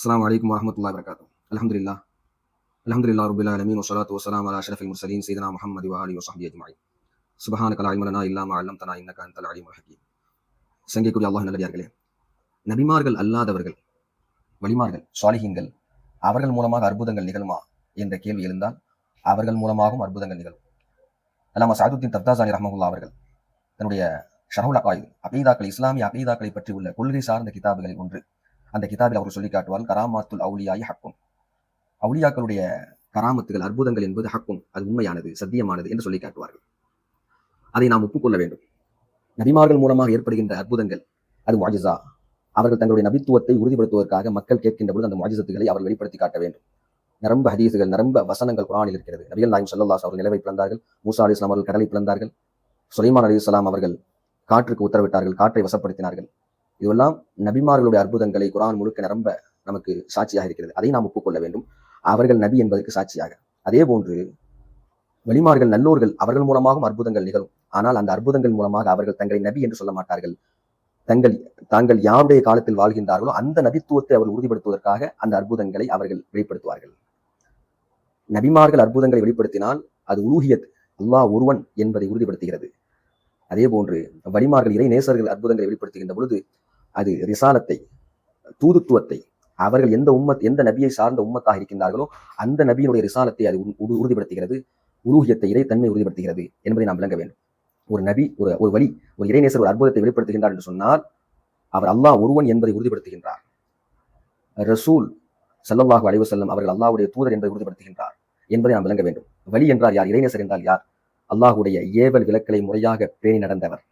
السلام عليكم ورحمة الله وبركاته الحمد لله الحمد لله رب العالمين والصلاة والسلام على أشرف المرسلين سيدنا محمد وآله وصحبه أجمعين سبحانك لا علم لنا إلا ما علمتنا إنك أنت العليم الحكيم சங்கைக்குரிய அல்லாஹ் நல்லடியார்களே நபிமார்கள் அல்லாதவர்கள் வலிமார்கள் சாலிஹீன்கள் அவர்கள் மூலமாக அற்புதங்கள் நிகழுமா என்ற கேள்வி எழுந்தால் அவர்கள் மூலமாகவும் அற்புதங்கள் நிகழும் அல்லாம சாதுத்தீன் தப்தாசானி ரஹமகுல்லா அவர்கள் தன்னுடைய ஷரவுல் அகாயுது அகீதாக்கள் இஸ்லாமிய அகீதாக்களை பற்றி உள்ள கொள்கை சார்ந்த கிதாபுகளில் ஒன்று அந்த கிதாபில் அவர் சொல்லி காட்டுவார் கராமாத்துல் அவுலியாய் ஹக்கும். அவுலியாக்களுடைய கராமத்துகள் அற்புதங்கள் என்பது ஹக்கும். அது உண்மையானது சத்தியமானது என்று சொல்லி காட்டுவார்கள். அதை நாம் ஒப்புக்கொள்ள வேண்டும். நபிமார்கள் மூலமாக ஏற்படுகின்ற அற்புதங்கள் அது வாஜிசா அவர்கள் தங்களுடைய நபித்துவத்தை உறுதிப்படுத்துவதற்காக மக்கள் கேட்கின்ற பொழுது அந்த வாஜிசத்துகளை அவர் வெளிப்படுத்தி காட்ட வேண்டும். நரம்பு ஹதீசுகள் நரம்ப வசனங்கள் குரானில் இருக்கிறது. நபிகள் நாயம் சல்லாஸ் அவர்கள் நிலவை பிளந்தார்கள் மூசா அலி இஸ்லாம் அவர்கள் கடலை பிளந்தார்கள் சுலைமான் அலி இஸ்லாம் அவர்கள் காற்றுக்கு உத்தரவிட்டார்கள் காற்றை வசப்படுத்தினார்கள். இதுவெல்லாம் நபிமார்களுடைய அற்புதங்களை குரான் முழுக்க நிரம்ப நமக்கு சாட்சியாக இருக்கிறது. அதை நாம் ஒப்புக்கொள்ள வேண்டும். அவர்கள் நபி என்பதற்கு சாட்சியாக. அதே போன்று வெளிமார்கள் நல்லோர்கள் அவர்கள் மூலமாகவும் அற்புதங்கள் நிகழும். ஆனால் அந்த அற்புதங்கள் மூலமாக அவர்கள் தங்களை நபி என்று சொல்ல மாட்டார்கள். தங்கள் தாங்கள் யாருடைய காலத்தில் வாழ்கின்றார்களோ அந்த நபித்துவத்தை அவர்கள் உறுதிப்படுத்துவதற்காக அந்த அற்புதங்களை அவர்கள் வெளிப்படுத்துவார்கள். நபிமார்கள் அற்புதங்களை வெளிப்படுத்தினால் அது உலூகியத் அல்லாஹ் ஒருவன் என்பதை உறுதிப்படுத்துகிறது. அதே போன்று வழிமார்கள் இறை நேசர்கள் அற்புதங்களை வெளிப்படுத்துகின்ற பொழுது அது ரிசாலத்தை தூதுத்துவத்தை அவர்கள் எந்த உம்மத் எந்த நபியை சார்ந்த உம்மத்தாக இருக்கின்றார்களோ அந்த நபியினுடைய ரிசாலத்தை அது உறுதிப்படுத்துகிறது. உருகியத்தை இறைத்தன்மை உறுதிப்படுத்துகிறது என்பதை நாம் விளங்க வேண்டும். ஒரு நபி ஒரு ஒரு வழி ஒரு இறைநேசர் ஒரு அற்புதத்தை வெளிப்படுத்துகின்றார் என்று சொன்னால் அவர் அல்லாஹ் ஒருவன் என்பதை உறுதிப்படுத்துகின்றார். ரசூல் சல்லல்லாஹு அலைவு செல்லம் அவர்கள் அல்லாஹ்வுடைய தூதர் என்பதை உறுதிப்படுத்துகின்றார் என்பதை நாம் விளங்க வேண்டும். வழி என்றால் யார்? இறைநேசர் என்றால் யார்? அல்லாஹுடைய ஏவல் விளக்கலை முறையாக பேணி நடந்தவர்.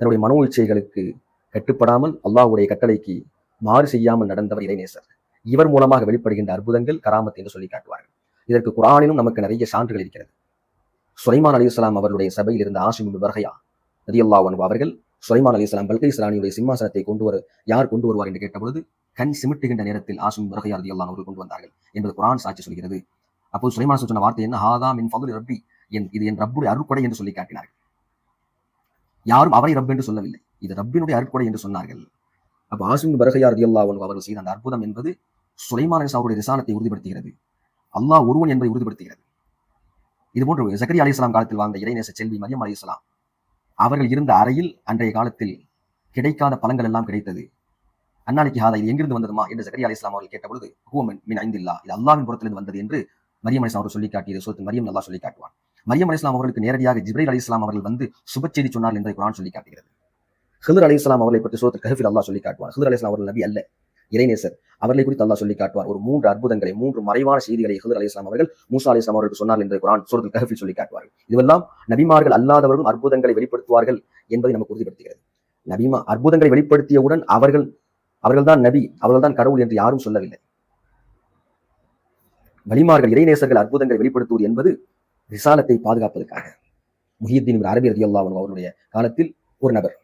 தன்னுடைய மனோ இச்சைகளுக்கு கட்டுப்படாமல் அல்லாஹுடைய கட்டளைக்கு மாறு செய்யாமல் நடந்தவர் இறைநேசர். இவர் மூலமாக வெளிப்படுகின்ற அற்புதங்கள் கராமத் என்று சொல்லி காட்டுவார்கள். இதற்கு குரானிலும் நமக்கு நிறைய சான்றுகள் இருக்கிறது. சுலைமான் அலிஸ்லாம் அவர்களுடைய சபையில் இருந்த ஆசிம் வர்ஹயா ரதியல்லா அன்ஹு அவர்கள் சுலைமான் அலிஸ்லாம் பல்கை ராணியுடைய சிம்மாசனத்தை கொண்டு வர யார் கொண்டு வருவார் என்று கேட்டபொழுது கண் சிமிட்டுகின்ற நேரத்தில் ஆசிம் வர்ஹயா ரதியல்லா அவர்கள் கொண்டு வந்தார்கள் என்பது குரான் சாட்சி சொல்கிறது. அப்போது சுலைமான் சொன்ன வார்த்தை என்ன? ஹாதா மின் ஃபதுல் ரப்பி என் இது என் ரப்புடைய அருட்கொடை என்று சொல்லி காட்டினார்கள். யாரும் அவரை ரப் என்று சொல்லவில்லை. இது ரப்பினுடைய அருட்கொடை என்று சொன்னார்கள். அப்போ ஆசிம் பரகையார் ரதியல்லா அவர்கள் செய்த அந்த அற்புதம் என்பது சுலைமான் அவருடைய ரிசானத்தை உறுதிப்படுத்துகிறது. அல்லாஹ் ஒருவன் என்பதை உறுதிப்படுத்துகிறது. இதுபோன்று ஜக்கரி அலி இஸ்லாம் காலத்தில் வாழ்ந்த இறைநேச செல்வி மரியம் அலி இஸ்லாம் அவர்கள் இருந்த அறையில் அன்றைய காலத்தில் கிடைக்காத பழங்கள் எல்லாம் கிடைத்தது. அன்னாலிக்கு ஹாதா இது எங்கிருந்து வந்ததுமா என்று ஜக்கரி அலி இஸ்லாம் அவர்கள் கேட்டபொழுது ஹூமன் மின் ஐந்தில்லா இது அல்லாவின் புறத்திலிருந்து வந்தது என்று மரியம் அலிஸ்லாம் அவர்கள் சொல்லி காட்டியது சொல்லி மரியம் நல்லா சொல்லி காட்டுவான் மரியம் அலிஸ்லாம் அவர்களுக்கு நேரடியாக ஜிப்ரைல் அலி இஸ்லாம் அவர்கள் வந்து சுபச்செய்தி சொன்னார் என்பதை குரான் சொல்லி காட்டுகிறது ஹிதர் அலி இஸ்லாம் அவர்களை பற்றி சோத்து கஹஃபில் அல்லா சொல்லி காட்டுவார் ஹிதர் அலி இஸ்லாம் அவர்கள் நபி அல்ல. இறைநேசர். அவர்களை குறித்து அல்லா சொல்லி காட்டுவார். ஒரு மூன்று அற்புதங்களை மூன்று மறைவான செய்திகளை ஹிதர் அலி இஸ்லாம் அவர்கள் மூசா அலி இஸ்லாம் அவர்களுக்கு சொன்னார் என்று குரான் சூரத்தில் கஹஃபில் சொல்லி காட்டுவார்கள். இதுவெல்லாம் நபிமார்கள் அல்லாதவர்களும் அற்புதங்களை வெளிப்படுத்துவார்கள் என்பதை நமக்கு உறுதிப்படுத்துகிறது. நபிமா அற்புதங்களை வெளிப்படுத்தியவுடன் அவர்கள் அவர்கள்தான் நபி அவர்கள்தான் கடவுள் என்று யாரும் சொல்லவில்லை. வலிமார்கள் இறைநேசர்கள் அற்புதங்களை வெளிப்படுத்துவது என்பது ரிசாலத்தை பாதுகாப்பதற்காக. முஹியத்தின் அரபி ரதியல்லாஹு அவருடைய காலத்தில் ஒரு நபர்.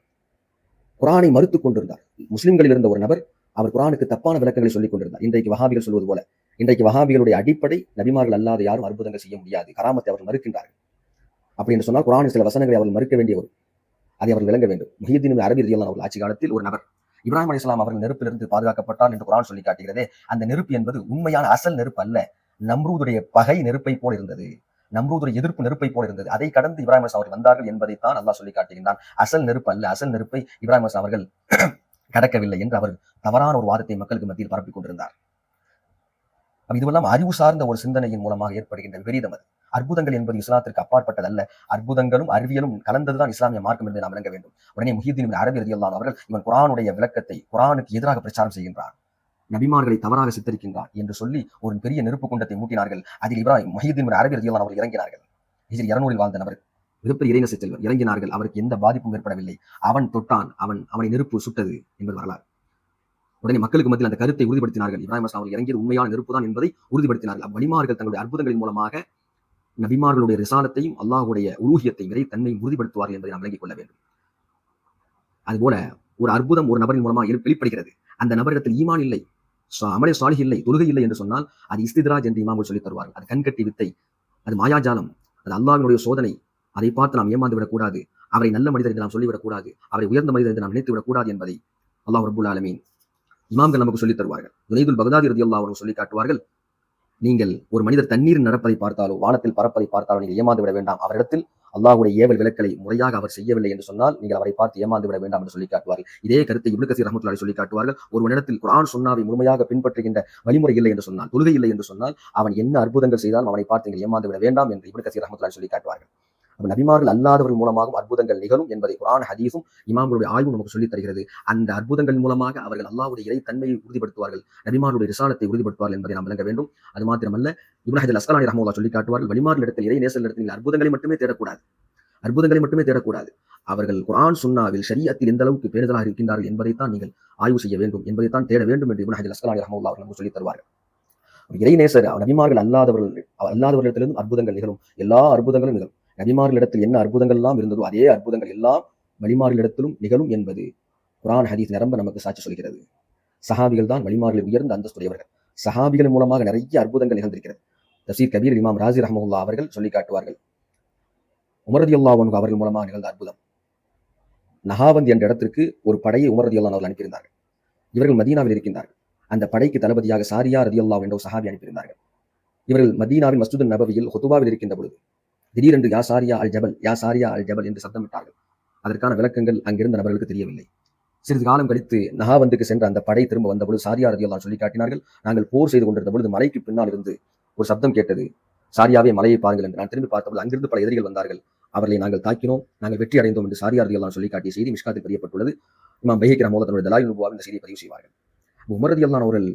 குரானை மறுத்துக் கொண்டிருந்தார். முஸ்லிம்களில் இருந்த ஒரு நபர் அவர் குரானுக்கு தப்பான விளக்கங்களை சொல்லிக் கொண்டிருந்தார். இன்றைக்கு வஹாபிகள் சொல்வது போல இன்றைக்கு வஹாபிகளுடைய அடிப்படை நபிமார்கள் அல்லாத யாரும் அற்புதங்கள் செய்ய முடியாது. கராமத்தை அவர் மறுக்கின்றார்கள். அப்படி என்று சொன்னால் குரானின் சில வசனங்களை அவர்கள் மறுக்க வேண்டிய ஒரு அதை அவர்கள் விளங்க வேண்டும். முஹியத்தின் அரபி ரதியல்லாஹு அவர்கள் ஆட்சி காலத்தில் ஒரு நபர் இப்ராஹிம் அலிஸ்லாம் அவர்கள் நெருப்பிலிருந்து பாதுகாக்கப்பட்டார் என்று குரான் சொல்லி காட்டுகிறதே அந்த நெருப்பு என்பது உண்மையான அசல் நெருப்பு அல்ல. நம்ரூதுடைய பகை நெருப்பை போல் இருந்தது. நம்ரூதுடைய எதிர்ப்பு நெருப்பை போல இருந்தது. அதை கடந்து இப்ராஹிம் அவர்கள் வந்தார்கள் என்பதைத்தான் அல்லாஹ் சொல்லி காட்டுகின்றான் அசல் நெருப்பு அல்ல அசல் நெருப்பை இப்ராஹிம் அவர்கள் கடக்கவில்லை என்று அவர் தவறான ஒரு வாதத்தை மக்களுக்கு மத்தியில் பரப்பிக் கொண்டிருந்தார். இதுவெல்லாம் அறிவு சார்ந்த ஒரு சிந்தனையின் மூலமாக ஏற்படுகின்ற விபரீதம் அது. அற்புதங்கள் என்பது இஸ்லாத்திற்கு அப்பாற்பட்டதல்ல. அற்புதங்களும் அறிவியலும் கலந்ததுதான் இஸ்லாமிய மார்க்கம் என்று நாம் விளங்க வேண்டும். உடனே முஹீதீன் அரபி ரதியல்லான் அவர்கள் இவன் குரானுடைய விளக்கத்தை குரானுக்கு எதிராக பிரச்சாரம் செய்கின்றார் நபிமார்களை தவறாக சித்தரிக்கின்றார் என்று சொல்லி ஒரு பெரிய நெருப்பு குண்டத்தை மூட்டினார்கள். அதில் இப்ராஹிம் மஹிதீன் அரபி ரதியல்லான் அவர்கள் இறங்கினார்கள். இதில் இருநூறில் வாழ்ந்த நபர். மிகப்பெரிய இறைநசை செல்வர் இறங்கினார்கள். அவருக்கு எந்த பாதிப்பும் ஏற்படவில்லை. அவன் தொட்டான். அவன் அவனை நெருப்பு சுட்டது என்பது வரலாறு. உடனே மக்களுக்கு மத்தியில் அந்த கருத்தை உறுதிப்படுத்தினார்கள். இப்ராஹிம் அஸ்லாம் அவர்கள் இறங்கியது உண்மையான நெருப்பு தான் என்பதை உறுதிப்படுத்தினார்கள். அவ்வழிமார்கள் தங்களுடைய அற்புதங்களின் மூலமாக நபிமார்களுடைய ரிசாலத்தையும் அல்லாஹுடைய உலூகியத்தையும் இறை தன்மையும் உறுதிப்படுத்துவார்கள் என்பதை நாம் விளங்கிக் கொள்ள வேண்டும். அதுபோல ஒரு அற்புதம் ஒரு நபரின் மூலமாக வெளிப்படுகிறது. அந்த நபரிடத்தில் ஈமான் இல்லை. அமலே சாலிஹ் இல்லை தொழுகை இல்லை என்று சொன்னால் அது இஸ்திதராஜ் என்று இமாமுல் சொல்லித் தருவார்கள். அது கண்கட்டி வித்தை அது மாயாஜாலம் அது அல்லாவினுடைய சோதனை. அதை பார்த்து நாம் ஏமாந்து விடக்கூடாது அவரை நல்ல மனிதர் என்று நாம் சொல்லிவிடக்கூடாது. அவரை உயர்ந்த மனிதர் என்று நாம் நினைத்து விடக்கூடாது என்பதை அல்லாஹ் ரபுல் ஆலமீன் இமாம்கள் நமக்கு சொல்லித் தருவார்கள். ஜுனைதுல் பகதாதி ரதி அல்லா அவர்கள் சொல்லி காட்டுவார்கள் நீங்கள் ஒரு மனிதர் தண்ணீர் நடப்பதை பார்த்தாலோ வானத்தில் பறப்பதை பார்த்தாலோ நீங்கள் ஏமாந்து விட வேண்டாம். அவரிடத்தில் அல்லாஹுடைய ஏவல் விளக்கலை முறையாக அவர் செய்யவில்லை என்று சொன்னால் நீங்கள் அவரை பார்த்து ஏமாந்து விட வேண்டாம் என்று சொல்லி காட்டுவார்கள். இதே கருத்தை இவ்வளவு கசீர் ரஹ்மத்துல்லாஹி சொல்லி காட்டுவார்கள். ஒரு இடத்தில் குரான் சுன்னாவை முழுமையாக பின்பற்றுகின்ற வழிமுறை இல்லை என்று சொன்னால் தொழுகை இல்லை என்று சொன்னால் அவன் என்ன அற்புதங்கள் செய்தாலும் அவனை பார்த்து நீங்கள் ஏமாந்து விட வேண்டாம் என்று இவ்வளவு கசீர் ரஹ்மத்துல்லாஹி சொல்லி காட்டுவார்கள். அப்ப நபிமார்கள் அல்லாதவர்கள் மூலமாகவும் அற்புதங்கள் நிகழும் என்பதை குரான் ஹதீஸும் இமாம்களுடைய ஆய்வும் நமக்கு சொல்லித் தருகிறது. அந்த அற்புதங்கள் மூலமாக அவர்கள் அல்லாவுடைய இறை தன்மையை உறுதிப்படுத்துவார்கள். நபிமாருடைய ரிசாலத்தை உறுதிப்படுத்துவார்கள் என்பதை நாம் விளங்க வேண்டும். அது மாத்திரமல்ல இப்னு ஹஜர் அஸ்கலானி ரஹ்மத்துல்லாஹி சொல்லி காட்டுவார்கள் வழிமாறுகளிடத்தில் இறை நேசலிடத்தில் நீங்கள் அற்புதங்களை மட்டுமே தேடக்கூடாது. அற்புதங்களை மட்டுமே தேடக்கூடாது. அவர்கள் குரான் சுன்னாவில் ஷரியத்தில் எந்த அளவுக்கு பேருதலாக இருக்கின்றார்கள் என்பதைத்தான் நீங்கள் ஆய்வு செய்ய வேண்டும். என்பதைத்தான் தேட வேண்டும் என்று இப்னு அஸ்கலானி ரஹ்மத்துல்லாஹி அவர்கள் நமக்கு சொல்லித் தருவார்கள். இறைநேசர் நபிமார்கள் அல்லாதவர்கள் அல்லாதவர்களிடத்திலிருந்து அற்புதங்கள் நிகழும். எல்லா அற்புதங்களும் நிகழும். நபிமார்களிடத்தில் என்ன அற்புதங்கள் எல்லாம் இருந்ததோ அதே அற்புதங்கள் எல்லாம் வழிமார்களிடத்திலும் நிகழும் என்பது குரான் ஹதீஸ் நிரம்ப நமக்கு சாட்சி சொல்கிறது. சஹாபிகள் தான் வழிமார்களில் உயர்ந்த அந்தஸ்துடையவர்கள். சஹாபிகள் மூலமாக நிறைய அற்புதங்கள் நிகழ்ந்திருக்கிறது. தசீர் கபீர் இமாம் ராசி ரஹமுல்லா அவர்கள் சொல்லி காட்டுவார்கள். உமரதி அல்லா அவர்கள் மூலமாக நிகழ்ந்த அற்புதம். நகாவந்த் என்ற இடத்திற்கு ஒரு படையை உமரதி அல்லா அவர்கள் அனுப்பியிருந்தார்கள். இவர்கள் மதீனாவில் இருக்கின்றார்கள். அந்த படைக்கு தளபதியாக சாரியா ரதி அல்லா என்ற ஒரு சஹாபி அனுப்பியிருந்தார்கள். இவர்கள் மதீனாவின் மஸ்ஜிது நபவியில் ஹொத்துவாவில் இருக்கின்ற பொழுது திடீரென்று யாசாரியா அல் ஜபல் யா சாரியா அல் ஜபல் என்று சப்தமிட்டார்கள் அதற்கான விளக்கங்கள் அங்கிருந்த நபர்களுக்கு தெரியவில்லை. சிறிது காலம் கழித்து நகாவந்துக்கு சென்ற அந்த படை திரும்ப வந்தபொழுது சாரியா ரதியெல்லாம் சொல்லி காட்டினார்கள் நாங்கள் போர் செய்து கொண்டிருந்த பொழுது மலைக்கு பின்னால் இருந்து ஒரு சப்தம் கேட்டது. சாரியாவே மலையை பாருங்கள் என்று. நான் திரும்பி பார்த்தபோது அங்கிருந்து பல எதிரிகள் வந்தார்கள். அவர்களை நாங்கள் தாக்கினோம் நாங்கள் வெற்றி அடைந்தோம் என்று சாரியா ரதியெல்லாம் சொல்லி காட்டிய செய்தி மிஷ்காத்தில் பதியப்பட்டுள்ளது. இமாம் பைஹிக் ரஹமோத தன்னுடைய தலாய் நுபுவாவில் இந்த செய்தியை பதிவு செய்வார்கள். உமரதியல்லான் அவர்கள்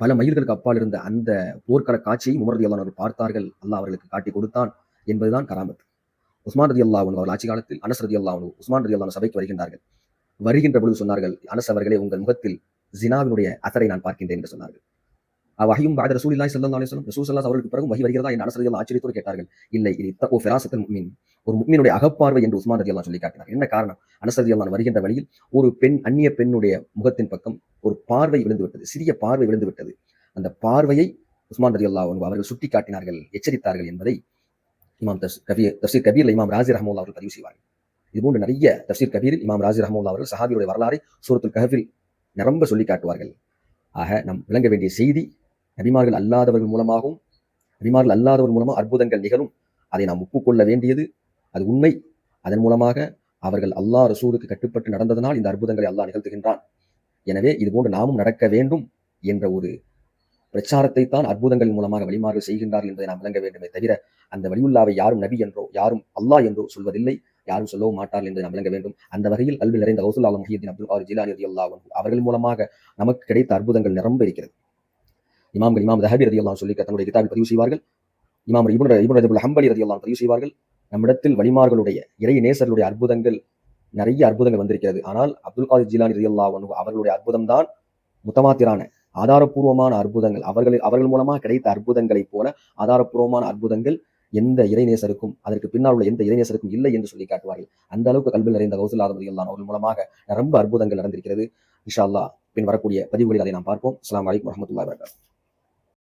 பல மயில்களுக்கு அப்பால் இருந்த அந்த போர்க்கள காட்சியை உமரதியல்லான் அவர்கள் பார்த்தார்கள். அல்லாஹ் அவர்களுக்கு காட்டி கொடுத்தான். என்பதுதான் கராமத் உஸ்மான் ரதி அல்லாஹ் அவர்கள் ஆட்சி காலத்தில் அனஸ் ரதி அல்லாஹ் உஸ்மான் ரதி அல்லாஹ் சபைக்கு வருகின்றார்கள். வருகின்ற பொழுது சொன்னார்கள் அனஸ் அவர்களே உங்கள் முகத்தில் ஜினாவினுடைய அசரை நான் பார்க்கின்றேன் என்று சொன்னார்கள். வகையும் பாத ரசூல் இல்லாய் சல்லா அலிஸ்லம் ரசூல் சல்லா அவர்களுக்கு பிறகு வகி வருகிறதா என் அனஸ் ரதி ஆச்சரியத்தோடு கேட்டார்கள். இல்லை இது ஓ ஃபிராசத்தல் முக்மின் ஒரு முக்மீனுடைய அகப்பார்வை என்று உஸ்மான் ரதி அல்லா சொல்லி காட்டினார் என்ன காரணம்? அனஸ் ரதி அல்லா வருகின்ற வழியில் ஒரு பெண் அந்நிய பெண்ணுடைய முகத்தின் பக்கம் ஒரு பார்வை விழுந்து விட்டது. சிறிய பார்வை விழுந்து விட்டது. அந்த பார்வையை உஸ்மான் ரதி அல்லா அவர்கள் சுட்டி காட்டினார்கள் எச்சரித்தார்கள் என்பதை இமாம் தஸ் கபீர் தப்சீர் கபீரில் இமாம் ராஜி ரஹமுல்லா அவர்கள் பதிவு செய்வார்கள். இதுபோன்று நிறைய தப்சீர் கபீரில் இமாம் ராஜி ரஹமுல்லா அவர்கள் சஹாபியுடைய வரலாறை சூரத்துல் கஹஃபில் நிரம்ப சொல்லி காட்டுவார்கள். ஆக நம் விளங்க வேண்டிய செய்தி நபிமார்கள் அல்லாதவர்கள் மூலமாகவும் நபிமார்கள் அல்லாதவர் மூலமாக அற்புதங்கள் நிகழும். அதை நாம் ஒப்புக்கொள்ள வேண்டியது அது உண்மை. அதன் மூலமாக அவர்கள் அல்லாஹ் ரசூலுக்கு கட்டுப்பட்டு நடந்ததனால் இந்த அற்புதங்களை அல்லாஹ் நிகழ்த்துகின்றான். எனவே இதுபோன்று நாமும் நடக்க வேண்டும் என்ற ஒரு பிரச்சாரத்தை தான் அற்புதங்கள் மூலமாக வழிமாறு செய்கின்றார்கள் என்பதை நாம் விளங்க வேண்டுமே தவிர அந்த வலியுல்லாவை யாரும் நபி என்றோ யாரும் அல்லாஹ் என்றோ சொல்வதில்லை. யாரும் சொல்லவும் மாட்டார்கள் என்று நாம் விளங்க வேண்டும். அந்த வகையில் கல்வி நிறைந்த ஹவுசுல்லா முஹியத்தின் அப்துல் கார் ஜிலானி ரதி அல்லாஹ் அவர்கள் மூலமாக நமக்கு கிடைத்த அற்புதங்கள் நிரம்ப இருக்கிறது. இமாம்கள் இமாம் தஹபி ரதி அல்லாஹ் சொல்லி தன்னுடைய கிதாபில் பதிவு செய்வார்கள். இமாம் இபுன் இபுன் ரஜபுல் ஹம்பலி ரதி அல்லாஹ் பதிவு செய்வார்கள். நம்மிடத்தில் வழிமார்களுடைய இறை நேசர்களுடைய அற்புதங்கள் நிறைய அற்புதங்கள் வந்திருக்கிறது. ஆனால் அப்துல் காதிர் ஜிலானி ரதி அல்லாஹ் அவர்களுடைய அற்புதம் தான் முத்தமாத்திரான ஆதாரப்பூர்வமான அற்புதங்கள். அவர்கள் அவர்கள் மூலமாக கிடைத்த அற்புதங்களைப் போல ஆதாரப்பூர்வமான அற்புதங்கள் எந்த இறைநேசருக்கும் அதற்கு பின்னால் உள்ள எந்த இறைநேசருக்கும் இல்லை என்று சொல்லி காட்டுவார்கள். அந்த அளவுக்கு கல்வியில் நிறைந்த கௌசல் ஆதமதி எல்லாம் அவர்கள் மூலமாக ரொம்ப அற்புதங்கள் நடந்திருக்கிறது. இஷா அல்லா பின் வரக்கூடிய பதிவுகளில் அதை நாம் பார்ப்போம். அஸ்லாம் வலைக்கம் வரமத்துல்லா வரகாத்து